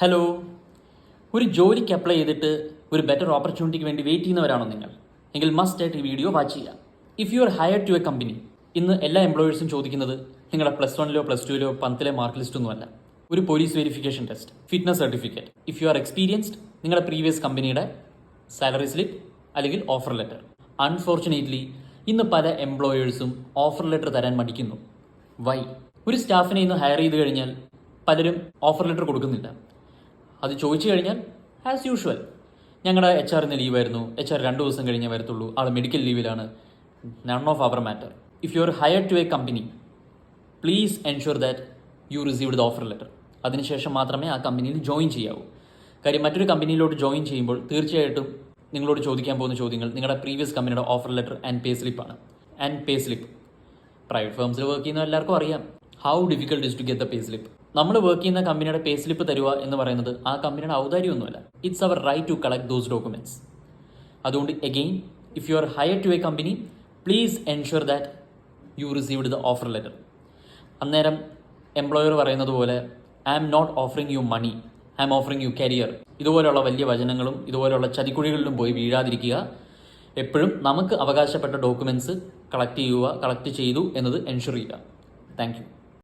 Hello ഒരു ജോലിക്ക് apply ചെയ്തിട്ട് ഒരു ബെറ്റർ ഓപ്പർച്യൂണിറ്റിക്ക് വേണ്ടി വെയിറ്റ് ചെയ്യുന്നവരാണോ നിങ്ങൾ? എങ്കിൽ മസ്റ്റ് ആയിട്ട് ഈ വീഡിയോ വാച്ച് ചെയ്യുക. If you are hire to a company ഇന്ന് എല്ലാ എംപ്ലോയേഴ്സും ചോദിക്കുന്നത് നിങ്ങളുടെ പ്ലസ് വണ്ണിലോ പ്ലസ് ടുവിലോ പത്തിലെ മാർക്ക് ലിസ്റ്റ് ഒന്നുമല്ല ഒരു police verification test fitness certificate if you are experienced നിങ്ങളുടെ പ്രീവിയസ് കമ്പനിയുടെ സാലറി സ്ലിപ്പ് അല്ലെങ്കിൽ ഓഫർ ലെറ്റർ അൺഫോർച്ചുനേറ്റ്ലി ഇന്ന് പല എംപ്ലോയേഴ്സും ഓഫർ ലെറ്റർ തരാൻ മടിക്കുന്നു. വൈ ഒരു സ്റ്റാഫിനെ ഇന്ന് ഹയർ ചെയ്ത് കഴിഞ്ഞാൽ പലരും ഓഫർ ലെറ്റർ കൊടുക്കുന്നില്ല. അത് ചോദിച്ചു കഴിഞ്ഞാൽ ആസ് യൂഷ്വൽ ഞങ്ങളുടെ എച്ച് ആറിന് ലീവായിരുന്നു എച്ച് ആർ രണ്ട് ദിവസം കഴിഞ്ഞേ വരത്തുള്ളൂ. ആൾ medical ലീവിലാണ് none of our matter if you are hire to a company please ensure that you received the offer letter അതിനുശേഷം മാത്രമേ ആ കമ്പനിയിൽ ജോയിൻ ചെയ്യാവൂ. കാര്യം മറ്റൊരു കമ്പനിയിലോട്ട് ജോയിൻ ചെയ്യുമ്പോൾ തീർച്ചയായിട്ടും നിങ്ങളോട് ചോദിക്കാൻ പോകുന്ന ചോദ്യങ്ങൾ നിങ്ങളുടെ പ്രീവിയസ് കമ്പനിയുടെ ഓഫർ ലെറ്റർ ആൻഡ് പേ സ്ലിപ്പാണ് ആൻഡ് പേ സ്ലിപ്പ് പ്രൈവറ്റ് ഫേംസിൽ വർക്ക് ചെയ്യുന്ന എല്ലാവർക്കും അറിയാം. How difficult is to get the pay slip നമ്മൾ വർക്ക് ചെയ്യുന്ന കമ്പനിയുടെ പേ സ്ലിപ്പ് തരുക എന്ന് പറയുന്നത് ആ കമ്പനിയുടെ ഔദാര്യമൊന്നുമല്ല. It's our right to collect those documents അതുകൊണ്ട് again if you are hire to a company please ensure that you received the offer letter അന്നേരം എംപ്ലോയർ പറയുന്നത് പോലെ I am not offering you money I am offering you career ഇതുപോലെയുള്ള വലിയ വചനങ്ങളും ഇതുപോലെയുള്ള ചതിക്കുഴികളിലും പോയി വീഴാതിരിക്കുക. എപ്പോഴും നമുക്ക് അവകാശപ്പെട്ട ഡോക്യുമെന്റ്സ് കളക്ട് ചെയ്യുക കളക്ട് ചെയ്തു എന്നത് എൻഷുർ ചെയ്യുക. Thank you